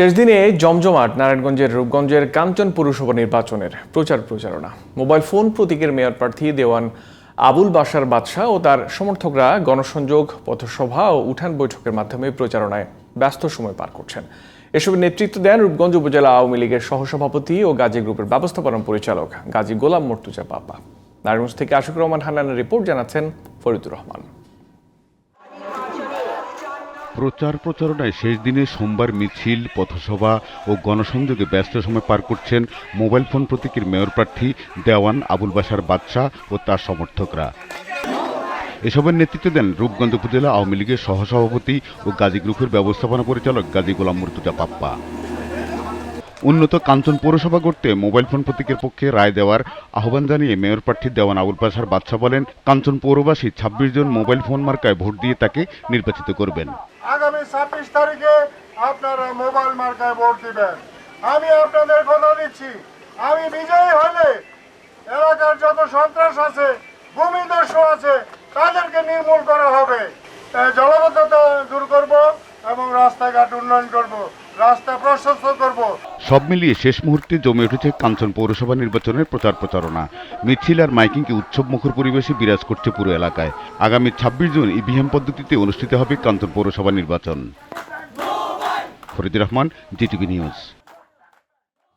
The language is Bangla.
শেষ দিনে জমজমাট নারায়ণগঞ্জের রূপগঞ্জের কাঞ্চন পৌরসভা নির্বাচনের প্রচার প্রচারণা। মোবাইল ফোন প্রতীকের মেয়র প্রার্থী দেওয়ান আবুল বাশার বাদশাহ ও তার সমর্থকরা গণসংযোগ, পথসভা ও উঠান বৈঠকের মাধ্যমে প্রচারণায় ব্যস্ত সময় পার করছেন। এসবের নেতৃত্ব দেন রূপগঞ্জ উপজেলা আওয়ামী লীগের সহসভাপতি ও গাজী গ্রুপের ব্যবস্থাপনা পরিচালক গাজী গোলাম মর্তুজা পাপা। নারায়ণগঞ্জ থেকে আশিক রহমান হান্নানের রিপোর্ট জানাচ্ছেন ফরিদুর রহমান। প্রচার প্রচারণায় শেষ দিনে সোমবার মিছিল, পথসভা ও গণসংযোগে ব্যস্ত সময় পার করছেন মোবাইল ফোন প্রতীকের মেয়র প্রার্থী দেওয়ান আবুল বাসার বাদশাহ ও তার সমর্থকরা। এসবের নেতৃত্ব দেন রূপগঞ্জ উপজেলা আওয়ামী লীগের সহসভাপতি ও গাজী গ্রুপের ব্যবস্থাপনা পরিচালক গাজী গোলাম মুর্তুজা পাপ্পা। উন্নত কাঞ্চন পৌরসভা করতে মোবাইল ফোন প্রতীকের পক্ষে রায় দেওয়ার আহ্বান জানিয়ে মেয়র প্রার্থী দেওয়ান আবুল বাসার বাদশাহ বলেন, কাঞ্চন পৌরবাসী ছাব্বিশ জন মোবাইল ফোন মার্কায় ভোট দিয়ে তাকে নির্বাচিত করবেন। আগামী ছাব্বিশ তারিখে আপনারা মোবাইল মার্কায় ভোট দিবেন। আমি আপনাদের কথা দিচ্ছি, আমি বিজয়ী হলে এলাকার যত সন্ত্রাস আছে, ভূমিদস্যু আছে, তাদেরকে নির্মূল করা হবে। জলবদ্ধতা দূর করব এবং রাস্তাঘাট উন্নয়ন সব মিলিয়ে শেষ মুহূর্তে জমে উঠেছে কাঞ্চন পৌরসভা নির্বাচনের প্রচার প্রচারণা। মিছিল আর মাইকিংকে উৎসব মুখর পরিবেশে বিরাজ করছে পুরো এলাকায়। আগামী ছাব্বিশ জুন ইভিএম পদ্ধতিতে অনুষ্ঠিত হবে কাঞ্চন পৌরসভা নির্বাচন। Faridur Rahman, GTV news.